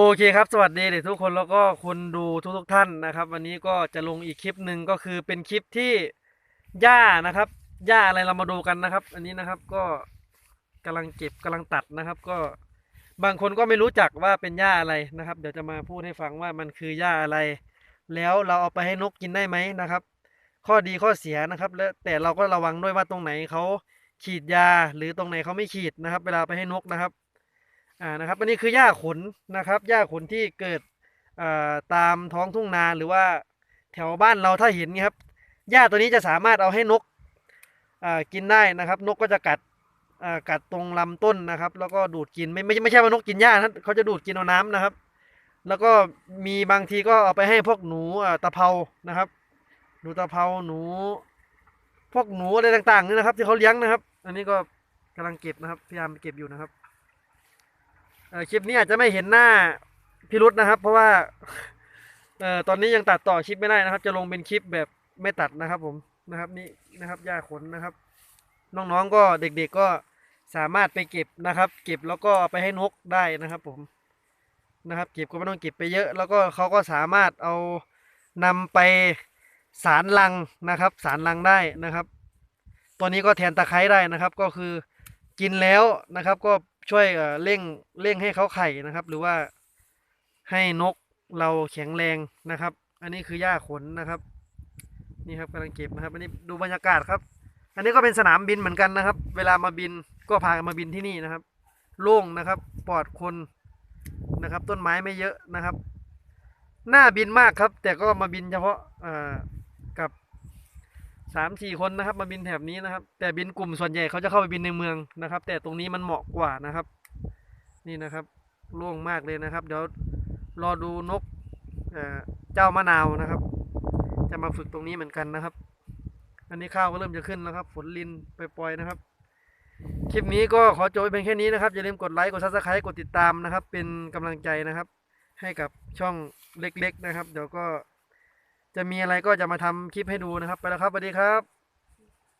โอเคครับ สวัสดีเด็กทุกคนแล้วก็คุณดูทุกทุกท่านนะครับ วันนี้ก็จะลงอีกคลิปหนึ่งก็คือเป็นคลิปที่หญ้านะครับหญ้าอะไรเรามาดูกันนะครับ อันนี้นะครับก็กำลังเก็บกำลังตัดนะครับ ก็บางคนก็ไม่รู้จักว่าเป็นหญ้าอะไรนะครับ เดี๋ยวจะมาพูดให้ฟังว่ามันคือหญ้าอะไร แล้วเราเอาไปให้นกกินได้ไหมนะครับ ข้อดีข้อเสียนะครับ และแต่เราก็ระวังด้วยว่าตรงไหนเขาฉีดยาหรือตรงไหนเขาไม่ฉีดนะครับ เวลาไปให้นกนะครับ อ่านะครับอันนี้คือหญ้าขนนะครับหญ้าขนที่เกิดอ่าตามท้องทุ่งนาหรือว่าแถวบ้านเราถ้าเห็นนี่ครับหญ้าตัวนี้จะสามารถเอาให้นกอ่ากินได้นะครับ นกก็จะกัดอ่ากัดตรงลำต้นนะครับ แล้วก็ดูดกินไม่ไม่ไม่ใช่ว่านกกินหญ้านะเขาจะดูดกินเอาน้ำนะครับ แล้วก็มีบางทีก็เอาไปให้พวกหนูอ่าตะเภานะครับหนูตะเภาหนู พวกหนูอะไรต่างๆนี่นะครับ ที่เขาเลี้ยงนะครับ อันนี้ก็กำลังเก็บนะครับพยายามเก็บอยู่นะครับ คลิปนี้อาจจะไม่เห็นหน้าพิรุษนะครับ เพราะว่าเอ่อตอนนี้ยังตัดต่อคลิปไม่ได้นะครับ จะลงเป็นคลิปแบบไม่ตัดนะครับผมนะครับนี่นะครับหญ้าขนนะครับ น้องๆก็เด็กๆก็สามารถไปเก็บนะครับ เก็บแล้วก็ไปให้นกได้นะครับผมนะครับ เก็บก็ไม่ต้องเก็บไปเยอะ แล้วก็เขาก็สามารถเอานำไปสารลังนะครับ สารลังได้นะครับ ตัวนี้ก็แทนตะไคร้ได้นะครับ ก็คือกินแล้วนะครับ ก็ ช่วยเอ่อเร่งเร่งให้เขาไข่นะครับ หรือว่าให้นกเราแข็งแรงนะครับ อันนี้คือหญ้าขนนะครับนี่ครับกำลังเก็บนะครับ อันนี้ดูบรรยากาศครับ อันนี้ก็เป็นสนามบินเหมือนกันนะครับ เวลามาบินก็พากันมาบินที่นี่นะครับ โล่งนะครับปลอดคนนะครับ ต้นไม้ไม่เยอะนะครับน่าบินมากครับ แต่ก็มาบินเฉพาะเอ่อกับ สามสี่คนนะครับ มาบินแถบนี้นะครับ แต่บินกลุ่มส่วนใหญ่เขาจะเข้าไปบินในเมืองนะครับ แต่ตรงนี้มันเหมาะกว่านะครับ นี่นะครับล่งมากเลยนะครับ เดี๋ยวรอดูนกเเจ้ามะนาวนะครับ จะมาฝึกตรงนี้เหมือนกันนะครับ อันนี้ข้าวก็เริ่มจะขึ้นแล้วครับ ฝนลินไปปล่อยๆนะครับ คลิปนี้ก็ขอจบไว้เพียงแค่นี้นะครับ อย่าลืมกดไลค์ กดซับสไครต์กดติดตามนะครับ เป็นกำลังใจนะครับ ให้กับช่องเล็ก ๆ นะครับ เดี๋ยวก็ จะมีอะไรก็จะมาทำคลิปให้ดูนะครับ ไปแล้วครับสวัสดีครับ